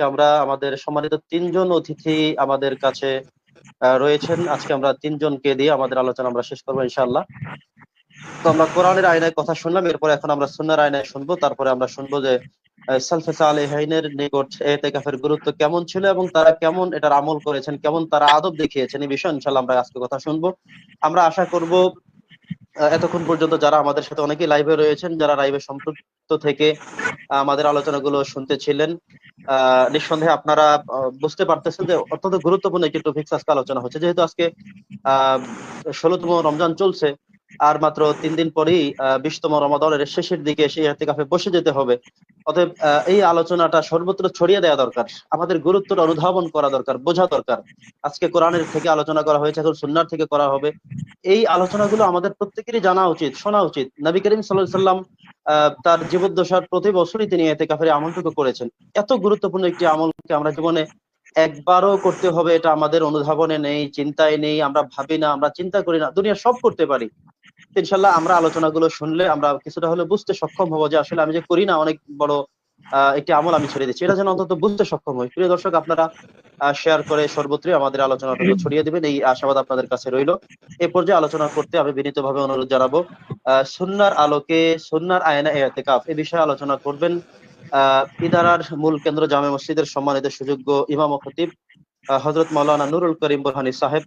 আজকে আমরা আমাদের সম্মানিত তিনজন অতিথি আমাদের কাছে রয়েছেন। আজকে আমরা তিনজনকে দিয়ে আমাদের আলোচনা আমরা শেষ করব ইনশাআল্লাহ। তো আমরা কোরআনের আয়নায় কথা শুনলাম, এরপর এখন আমরা সুন্নার আয়নায় শুনব। তারপরে আমরা শুনব যে সালফে সালেহাইনের নিকট এতেকাফের গুরুত্ব কেমন ছিল এবং তারা কেমন এটার আমল করেছেন, কেমন তারা আদব দেখিয়েছেন, এই বিষয়ে ইনশাআল্লাহ আমরা আজকে কথা শুনব। আমরা আশা করব এতক্ষণ পর্যন্ত যারা আমাদের সাথে অনেকেই লাইভে রয়েছেন, যারা লাইভে সম্পৃক্ত থেকে আমাদের আলোচনাগুলো শুনতে ছিলেন নিঃসন্দেহে আপনারা বুঝতে পারতেছেন যে অত্যন্ত গুরুত্বপূর্ণ একটি টপিক আজকে আলোচনা হচ্ছে। যেহেতু আজকে, আহ, ষোলোতম রমজান চলছে আর মাত্র তিন দিন পরেই বিশতম রমাদানের শেষের দিকে সেই এতেকাফে বসে যেতে হবে। অতএব এই আলোচনাটা সর্বত্র ছড়িয়ে দেওয়া দরকার, আমাদের গুরুত্বটা অনুধাবন করা দরকার, বোঝা দরকার। আজকে কোরআনের থেকে আলোচনা করা হয়েছে, এখন সুন্নার থেকে করা হবে। এই আলোচনাগুলো আমাদের প্রত্যেকেরই জানা উচিত, শোনা উচিত। নবী করিম সাল্লাহ সাল্লাম তার জীবদ্দশার প্রতি বছরই তিনি এতেকাফের আমলটুকু করেছেন। এত গুরুত্বপূর্ণ একটি আমলকে আমরা জীবনে একবারও করতে হবে, এটা আমাদের অনুধাবনে নেই, চিন্তায় নেই, আমরা ভাবি না, আমরা চিন্তা করি না, দুনিয়া সব করতে পারি। ইনশাল্লাহ আমরা আলোচনাগুলো শুনলে আমরা কিছুটা হলে বুঝতে সক্ষম হব যে আসলে আমি যে করি না অনেক বড় একটি আমল আমি ছেড়ে দিচ্ছি। এটা যেন অন্তত বুঝতে সক্ষম হই। প্রিয় দর্শক আপনারা শেয়ার করে সর্বত্রই আমাদের আলোচনাটুকু ছড়িয়ে দিবেন। এই আশাবাদ আপনাদের কাছে রইল। এ পর্যায়ে আলোচনা করতে আমি বিনীতভাবে অনুরোধ জানাব আহ, সুন্নার আলোকে সুন্নার আয়না এতেকাফ। এই বিষয়ে আলোচনা করবেন আহ, ইদারার মূল কেন্দ্র জামে মসজিদের সম্মানিত সুযোগ্য ইমাম ও খতিব হজরত মৌলানা নুরুল করিম বোরহানি সাহেব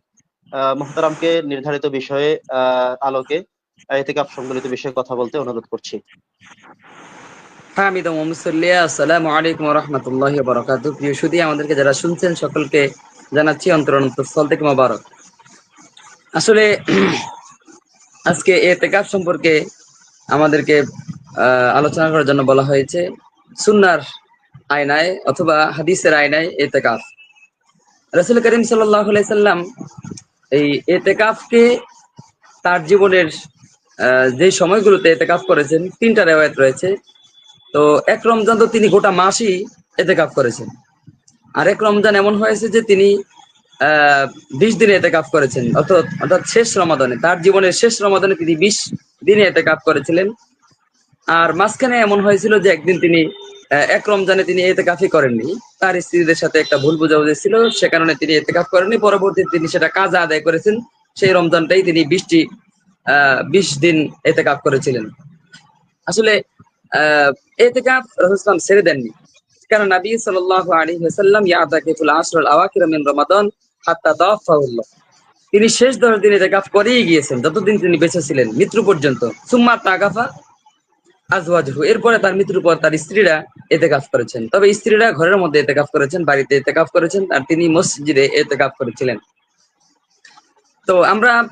আহ, মোহতারামকে নির্ধারিত বিষয়ে আহ, আলোকে এতেকাফ সংবলিত বিষয়ে কথা বলতে অনুরোধ করছি। হামিদ মুসল্লিয়া আসসালামু আলাইকুম রহমতুল্লাহ বরকাত প্রিয় সুদী, আমাদেরকে যারা শুনছেন, সকলকে জানাচ্ছি অন্তরন্তস্থল থেকে মোবারক। আসলে, আজকে এতেকাফ সম্পর্কে আমাদেরকে আলোচনা করার জন্য বলা হয়েছে, সুন্নার আয়নায় অথবা হাদিসের আয়নায় এতেকাফ রসুল করিম সাল্লাহ সাল্লাম এই এতেকাফকে তার জীবনের যে সময়গুলোতে এতেকাফ করেছেন, তিনটা রেওয়ায়ত রয়েছে। তো এক রমজান তো তিনি গোটা মাসই এতেকাফ করেছেন। আর এক রমজান এমন হয়েছে যে তিনি, আহ, বিশ দিনে এতেকাফ করেছেন। অর্থাৎ অর্থাৎ শেষ রমাদানে, তার জীবনের শেষ রমাদানে তিনি বিশ দিনে এতেকাফ করেছিলেন। আর মাঝখানে এমন হয়েছিল যে একদিন তিনি এক রমজানে তিনি এতেকাফই করেননি। তার স্ত্রীদের সাথে একটা ভুল বোঝাবুঝি ছিল, সে কারণে তিনি এতেকাফ করেননি। পরবর্তীতে তিনি সেটা কাজা আদায় করেছেন। সেই রমজানটাই তিনি আহ বিশ দিন এতেকাফ করেছিলেন। আসলে, আহ, এতেকাফ রসুলাম ছেড়ে দেননি। কারণ নবী সাল্লাল্লাহু আলাইহি ওয়াসাল্লাম ইয়াতাকিফুল আশরুল আওয়াখির মিন রমাদান হাত্তা তাওয়াফাহুল্লাহ তিনি শেষ দশ দিন এতেকাফ করেই গিয়েছেন, যতদিন তিনি বেঁচে ছিলেন, মৃত্যু পর্যন্ত। সুম্মা তাগাফা আজওয়াজহু। এরপরে তার মৃত্যুর পর তার স্ত্রীরা এতেকাফ করেছেন। তবে স্ত্রীরা ঘরের মধ্যে এতেকাফ করেছেন, বাড়িতে এতেকাফ করেছেন, আর তিনি মসজিদে এতেকাফ করেছিলেন। তো আমরা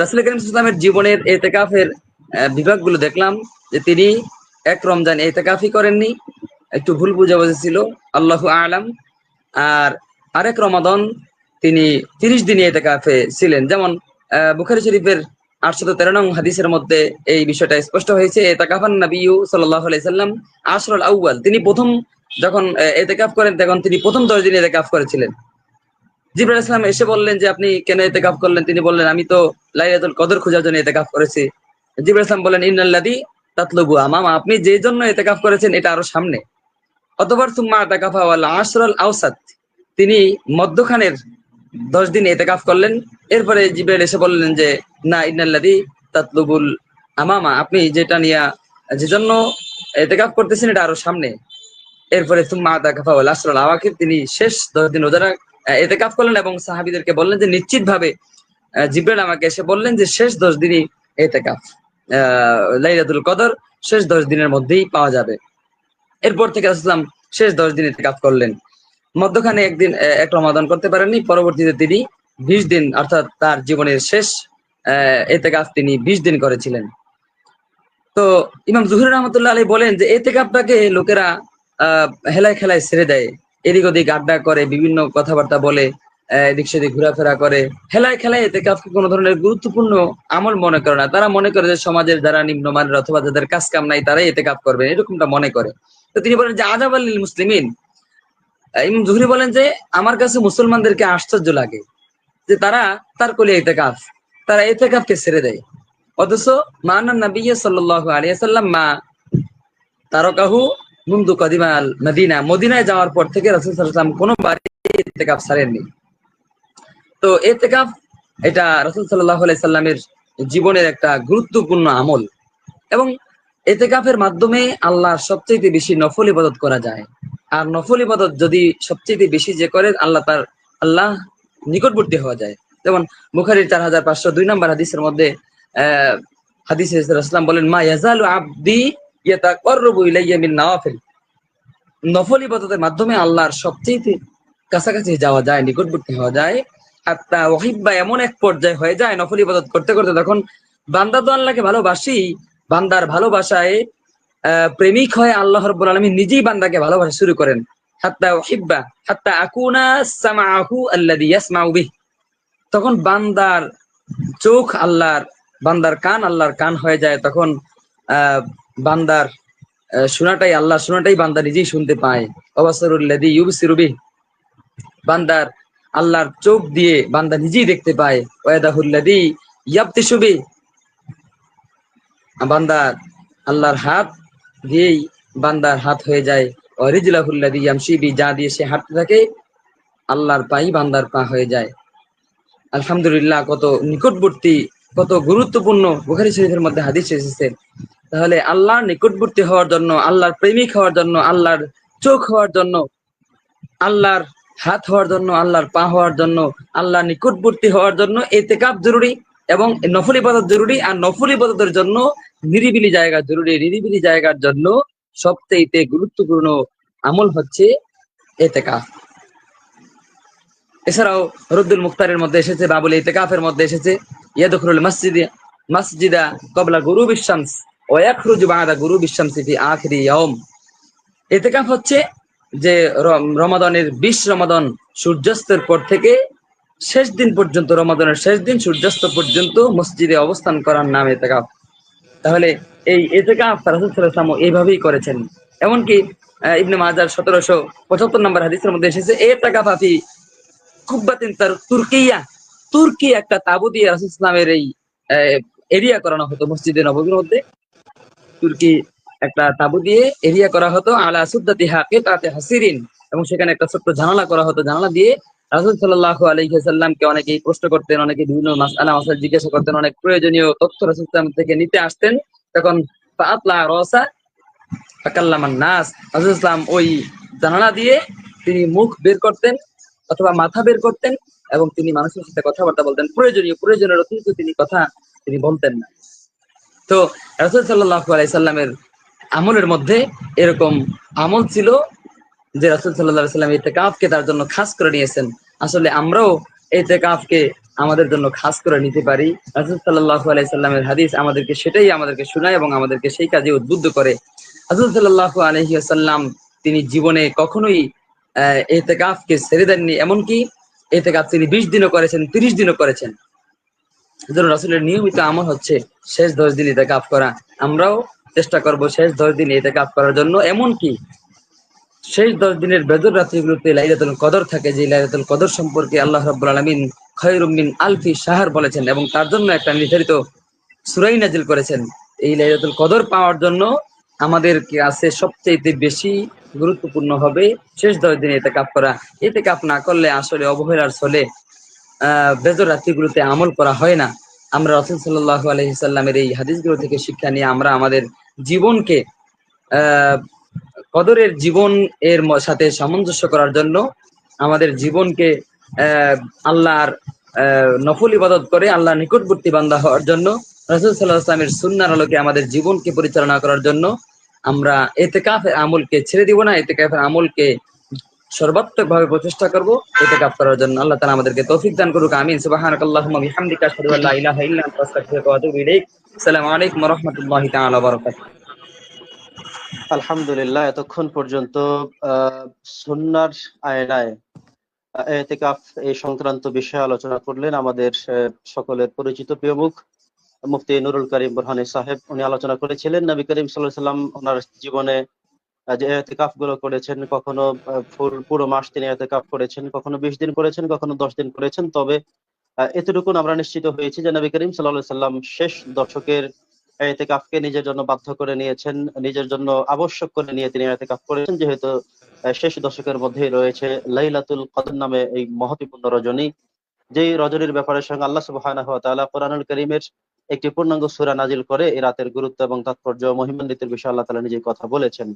রাসুল করিম ইসলামের জীবনের এতেকাফের বিভাগগুলো দেখলাম যে তিনি এক রমজান এতেকাফই করেননি, একটু ভুল বুঝাবুঝি ছিল, আল্লাহ আলাম। আর আরেক রমাদন তিনি তিরিশ দিনে এতেকাফে ছিলেন। যেমন বুখারী শরীফের আটশত তেরো নং হাদিসের মধ্যে এই বিষয়টা স্পষ্ট হয়েছে, এতেকাফান নবিউ সাল্লাহ আলাইসাল্লাম আশরুল আউয়াল। তিনি প্রথম যখন এতেকাফ করেন, তখন তিনি প্রথম দশ দিন এতেকাফ করেছিলেন। জিবরাল ইসলাম এসে বললেন যে, আপনি কেন এতেকাফ করলেন? তিনি বললেন, আমি তো লাইলাতুল কদর খোঁজার জন্য এতে এতেকাফ করেছি। জিবরাল ইসলাম বললেন ইন্নাল্লাদি তাতলুবু আমামা। আপনি যে জন্য এতেকাফ করেছেন, এটা আরও সামনে। অতবার তুম্মা এতেকাফা ওয়াল আশরাল আওসাত, তিনি মধ্যখানের দশ দিন এতেকাফ করলেন। এরপরে জিবরাইল এসে বললেন যে, না ইন্নাল্লাদি তাতলুবুল আমামা। আপনি যেটা নিয়ে, যে জন্য এতেকাফ করতেছেন, এটা আরও সামনে। এরপরে তুম্মা এতেকাফা ওয়াল আশরাল আওয়াকির, তিনি শেষ দশ দিন ওজারা এতেকাফ করলেন এবং সাহাবিদেরকে বললেন যে নিশ্চিত ভাবে জিব্রাইল আমাকে এসে বললেন যে, শেষ দশ দিনই এতেকাফ। লাইলাতুল কদর, শেষ দশ দিনের মধ্যেই পাওয়া যাবে। এরপর থেকে আসলাম শেষ দশ দিন এতেকাফ করলেন। মধ্যখানে একদিন এক রমাদান করতে পারেননি, পরবর্তীতে তিনি বিশ দিন, অর্থাৎ তার জীবনের শেষ এতেকাফ তিনি বিশ দিন করেছিলেন। তো ইমাম জুহুর রহমতুল্লাহ আলী বলেন যে, এতেকাফটাকে লোকেরা হেলায় খেলায় ছেড়ে দেয়। এদিক ওদিক আড্ডা করে, বিভিন্ন কথাবার্তা বলে এদিক সেদিক ঘোরাফেরা করে। হেলায় খেলায় এতেকাফকে কোনো ধরনের গুরুত্বপূর্ণ আমল মনে করে না। তারা মনে করে যে সমাজের যারা নিম্নমানের অথবা যাদের কাজ কাম নাই, তারাই এতেকাফ করবে। এরকমটা মনে করে। তো তিনি বলেন যে আজাব আল্লিল মুসলিমিন। ইমাম জুহরি বলেন যে, আমার কাছে মুসলমানদেরকে আশ্চর্য লাগে যে তারা তার কোলে এতেকাফ। তারা এতেকাফকে ছেড়ে দেয়। অথচ মানা নবী সাল্লাল্লাহু আলাইহি সাল্লাম মা তারকাহু মুন্দু কদিমাল মদিনা। মদিনায় যাওয়ার পর থেকে রাসুল সাল্লাম কোনো বাড়ি ইতেকাফ ছাড়েননি। তো এতেকাফ এটা রাসুল সাল্লাহ সাল্লামের জীবনের একটা গুরুত্বপূর্ণ আমল। এবং এতেকাফের মাধ্যমে আল্লাহর সবচেয়ে বেশি নফল ইবাদত করা যায়। আর নফল ইবাদত যদি সবচেয়ে বেশি যে করে, আল্লাহ তার, আল্লাহ নিকটবর্তী হওয়া যায়। যেমন বুখারির চার হাজার পাঁচশো দুই নম্বর হাদিসের মধ্যে, আহ, হাদিস বলেন, মা ইয়াজালু আব্দি নফল ইবাদতের মাধ্যমে আল্লাহর সবচেয়ে কাছাকাছি যাওয়া যায়, নিকটবর্তী হওয়া যায়, হাত্তা ওয়াহিব্বা এমন এক পর্যায়ে হয়ে যায় নফল ইবাদত করতে করতে তখন বান্দা তো আল্লাহকে ভালোবাসি বান্দার ভালোবাসায় প্রেমিক হয়ে আল্লাহ রব্বুল আলামিন নিজেই বান্দাকে ভালোবাসা শুরু করেন। হাত্তা ওয়াহিব্বা, হাত্তা আকুনা সামাহু তখন বান্দার চোখ আল্লাহর, বান্দার কান আল্লাহর কান হয়ে যায়, তখন আহ বান্দার শোনাটাই আল্লাহ, শোনাটাই বান্দা নিজেই শুনতে পায়। বান্দার আল্লাহর চোখ দিয়ে বান্দা নিজেই দেখতে পায়। বান্দার আল্লাহর হাত দিয়েই বান্দার হাত হয়ে যায়। অরিজলাহুল্লাদি ইয়ামশিবি যা দিয়ে সে হাঁটতে থাকে, আল্লাহর পাই বান্দার পা হয়ে যায়। আলহামদুলিল্লাহ, কত নিকটবর্তী, কত গুরুত্বপূর্ণ বুখারি শরীফের মধ্যে হাদিস এসেছে। তাহলে আল্লাহর নিকটবর্তী হওয়ার জন্য, আল্লাহর প্রেমিক হওয়ার জন্য, আল্লাহর চোখ হওয়ার জন্য, আল্লাহর হাত হওয়ার জন্য, আল্লাহর পা হওয়ার জন্য আল্লাহ নিকটবর্তী হওয়ার জন্য এতেকাপ জরুরি এবং নফল ইবাদত জরুরি আর নফল ইবাদতের জন্য নিরিবিলি জায়গা জরুরি। নিরিবিলি জায়গার জন্য সবচেয়ে গুরুত্বপূর্ণ আমল হচ্ছে এতেকাফ এছাড়াও রুদ্দুল মুখতারের মধ্যে এসেছে, বাবুল ইতেকাফের মধ্যে এসেছে ইয়াদখুল মসজিদে মসজিদা কবলা গুরু বিশ্বামস ও ইয়াখরুজু বাদা গুরু বিশ্বামসি ফি আখিরি ইয়াউম ইতেকাফ হচ্ছে যে রম- রমাদানের 20 রমাদান সূর্যাস্তের পর থেকে শেষ দিন পর্যন্ত, রমাদানের শেষ দিন সূর্যাস্ত পর্যন্ত মসজিদে অবস্থান করার নাম এতেকাফ তাহলে এই এতেকাফ রাসূল সাল্লাল্লাহু আলাইহি ওয়াসাল্লাম এইভাবেই করেছেন। এমনকি ইবনে মাজার সতেরোশো পঁচাত্তর নম্বর হাদিসের মধ্যে এসেছে এতেকাফ আফি কুব্বাতিন তার তুর্কিয়া। তুর্কি একটা তাবু দিয়ে রাসূল ইসলামের এই এরিয়া করানো হতো মসজিদে নববীর মধ্যে। তুর্কি একটা তাবু দিয়ে এরিয়া করা হতো, আলা সুদ্দাতি হাকে তাতে হাসিরিন। এবং সেখানে একটা ছোট্ট জানালা করা হতো। জানালা দিয়ে রাসূল সাল্লাল্লাহু আলাইহি সাল্লামকে অনেকেই প্রশ্ন করতেন, অনেকে বিভিন্ন মাসআলা মাসাল জিজ্ঞাসা করতেন, অনেক প্রয়োজনীয় তথ্য রাসূল থেকে নিতে আসতেন। তখন ফাতলা রসা নাস, রাসূল ইসলাম ওই জানালা দিয়ে তিনি মুখ বের করতেন অথবা মাথা বের করতেন এবং তিনি মানুষের সাথে কথাবার্তা বলতেন। প্রয়োজনীয়, প্রয়োজনের অতিরিক্ত তিনি কথা তিনি বলতেন না। তো রাসূল সাল্লাল্লাহু আলাইহি সাল্লামের আমলের মধ্যে এরকম আমল ছিল যে রাসূল আলাইহি সাল্লাম ইতিকাফকে তার জন্য খাস করে নিয়েছেন। আসলে আমরাও ইতিকাফকে আমাদের জন্য খাস করে নিতে পারি। রাসূল সাল্লাল্লাহু আলাইহি সাল্লামের হাদিস আমাদেরকে সেটাই আমাদেরকে শোনায় এবং আমাদেরকে সেই কাজে উদ্বুদ্ধ করে। রাসূল সাল্লাল্লাহু আলাইহি ওয়াসাল্লাম তিনি জীবনে কখনোই আহ, এতেকাফকে ছেড়ে দেননি। এমনকি এতেকাফ তিনি বিশ দিনও করেছেন তিরিশ দিনও করেছেন। যেন রাসুলের নিয়মিত আমল হচ্ছে শেষ দশ দিন এতেকাফ করা। আমরাও চেষ্টা করব শেষ দশ দিন এতেকাফ করার জন্য। এমনকি শেষ দশ দিনের বেদর রাত্রিগুলোতে লাইলাতুল কদর থাকে, যে লাইলাতুল কদর সম্পর্কে আল্লাহ রাব্বুল আলামিন খয়রুম মিন আলফি শাহর বলেছেন এবং তার জন্য একটা নির্ধারিত সুরাই নাজিল করেছেন। এই লাইলাতুল কদর পাওয়ার জন্য আমাদের কাছে সবচেয়ে বেশি গুরুত্বপূর্ণ হবে শেষ দশ দিন এতে কাপ করা। এতে কাপ না করলে আসলে অবহেলার চলে বেজর রাত্রিগুলোতে আমল করা হয় না। আমরা রসুল সাল্লাহ আলহিসাল্লামের এই হাদিসগুলো থেকে শিক্ষা নিয়ে আমরা আমাদের জীবনকে কদরের জীবন এর সাথে সামঞ্জস্য করার জন্য আমাদের জীবনকে আল্লাহর নফল ইবাদত করে আল্লাহ নিকটবর্তী বান্দা হওয়ার জন্য, রাসূল সাল্লাল্লাহু আলাইহি ওয়াসাল্লামের সুন্নাহর আলোকে আমাদের জীবনকে পরিচালনা করার জন্য আমরা এতেকাফের আমলকে ছেড়ে দিব না এতেকাফের আমলকে সর্বাত্মক ভাবে প্রচেষ্টা করব এতেকাফ করার জন্য আল্লাহ তাআলা আমাদেরকে তৌফিক দান করুক বারাকাতুহু। আলহামদুলিল্লাহ, এতক্ষণ পর্যন্ত সুন্নার আয়নায় এতেকাফ এই সংক্রান্ত বিষয়ে আলোচনা করলেন আমাদের সকলের পরিচিত প্রিয় মুখ, মুফতি নুরুল করিম বুরহানি সাহেব। উনি আলোচনা করেছিলেন, নবী করিম সাল্লাহ সাল্লাম ওনার জীবনে যে এতেকাফগুলো করেছেন কখনো পুরো মাস তিনি এতেকাফ করেছেন কখনো বিশ দিন করেছেন কখনো দশ দিন করেছেন তবে আহ, এতটুকুন আমরা নিশ্চিত হয়েছি যে নবী করিম সাল্লাহ সাল্লাম শেষ দশকের এতেকাফকে নিজের জন্য বাধ্য করে নিয়েছেন নিজের জন্য আবশ্যক করে নিয়ে তিনি এতেকাফ করেছেন যেহেতু শেষ দশকের মধ্যেই রয়েছে লাইলাতুল কদর নামে এই মহতিপূর্ণ রজনী যেই রজনীর ব্যাপারে সঙ্গে আল্লাহ তাআলা কোরআনুল করিমের একটি পূর্ণাঙ্গ সূরা নাজিল করে এই রাতের গুরুত্ব এবং তাৎপর্য মহিমান্বিতের বিষয়ে আল্লাহ তালা নিজেই কথা বলেছেন।